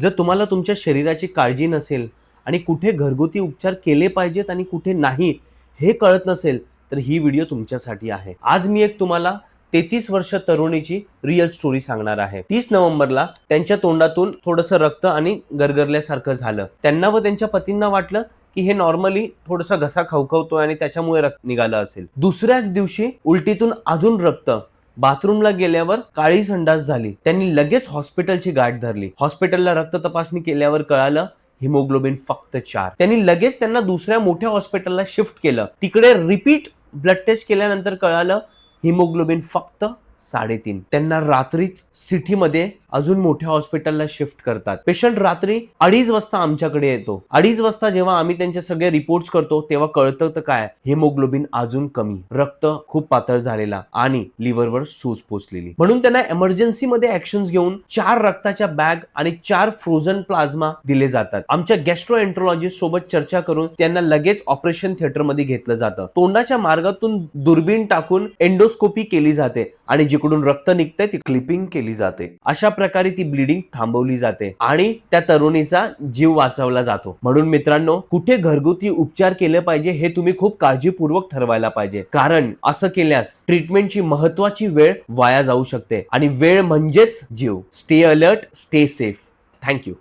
जर तुम्हाला तुमच्या शरीराची काळजी नसेल आणि कुठे घरगुती उपचार केले पाहिजेत आणि कुठे नाही हे कळत नसेल तर ही व्हिडिओ तुमच्यासाठी आहे. आज मी एक तुम्हाला तेहतीस वर्ष तरुणीची रिअल स्टोरी सांगणार आहे. तीस नोव्हेंबरला त्यांच्या तोंडातून थोडंसं रक्त आणि गरगरल्यासारखं झालं. त्यांना व त्यांच्या पतींना वाटलं की हे नॉर्मली थोडंसं घसा खवखवतोय आणि त्याच्यामुळे रक्त निघालं असेल. दुसऱ्याच दिवशी उलटीतून अजून रक्त बाथरूमला गेल्यावर काळी संडास झाली. त्यांनी लगेच हॉस्पिटलची गाठ धरली. हॉस्पिटलला रक्त तपासणी केल्यावर कळालं हिमोग्लोबिन फक्त चार. त्यांनी लगेच त्यांना दुसऱ्या मोठ्या हॉस्पिटलला शिफ्ट केलं. तिकडे रिपीट ब्लड टेस्ट केल्यानंतर कळालं हिमोग्लोबिन फक्त साडेतीन. त्यांना रात्रीच सिटीमध्ये अजून मोठ्या हॉस्पिटलला शिफ्ट करतात. पेशंट रात्री अडीच वाजता आमच्याकडे येतो. अडीच वाजता जेव्हा आम्ही त्यांचे सगळे रिपोर्ट्स करतो तेव्हा कळतं तर काय? हेमोग्लोबिन अजून कमी. रक्त खूप पातळ झालेला आणि लिव्हरवर सूज पोचलेली. म्हणून त्यांना एमर्जन्सी मध्ये ऍक्शन घेऊन चार रक्ताच्या बॅग आणि चार फ्रोझन प्लाझ्मा दिले जातात. आमच्या गॅस्ट्रो एन्ट्रोलॉजिस्ट सोबत चर्चा करून त्यांना लगेच ऑपरेशन थिएटरमध्ये घेतलं जातं. तोंडाच्या मार्गातून दुर्बीण टाकून एंडोस्कोपी केली जाते आणि जिकडून रक्त निघतंय ती क्लिपिंग केली जाते. अशा प्रकारे ती ब्लिडिंग थांबवली जाते आणि त्या तरुणीचा जीव वाचवला जातो. म्हणून मित्रांनो कुठे घरगुती उपचार केले पाहिजे हे तुम्ही खूप काळजीपूर्वक ठरवायला पाहिजे. कारण असं केल्यास ट्रीटमेंटची महत्वाची वेळ वाया जाऊ शकते आणि वेळ म्हणजेच जीव. Stay alert stay safe thank you